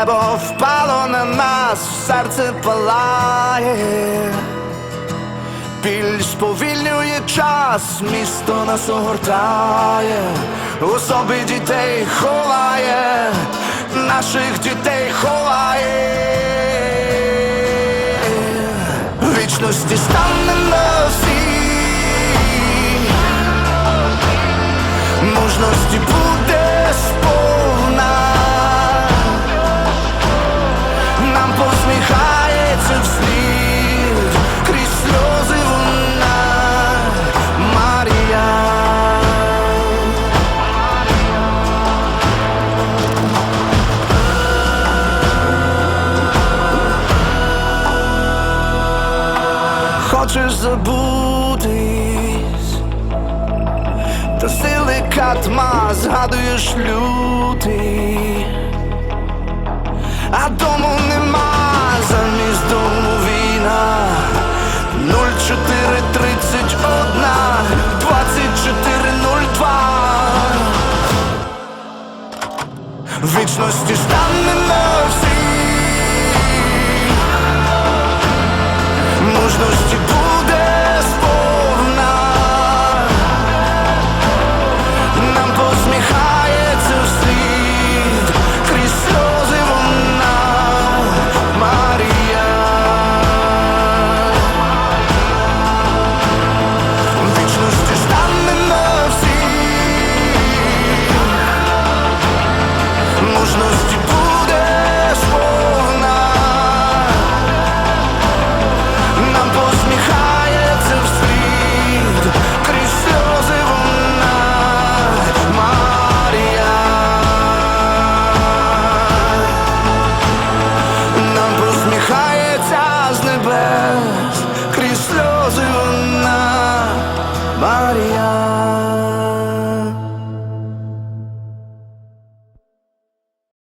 небо впало на нас, серце палає. Біль сповільнює час, місто нас огортає, у собі дітей ховає, наших дітей ховає. Вічності станемо всі, мужності буде сповна, Хочеш забутись, та сили катма згадуєш лютий, а дому нема замість дому війна. 0431 2402 Вічності станемо всі мужності desire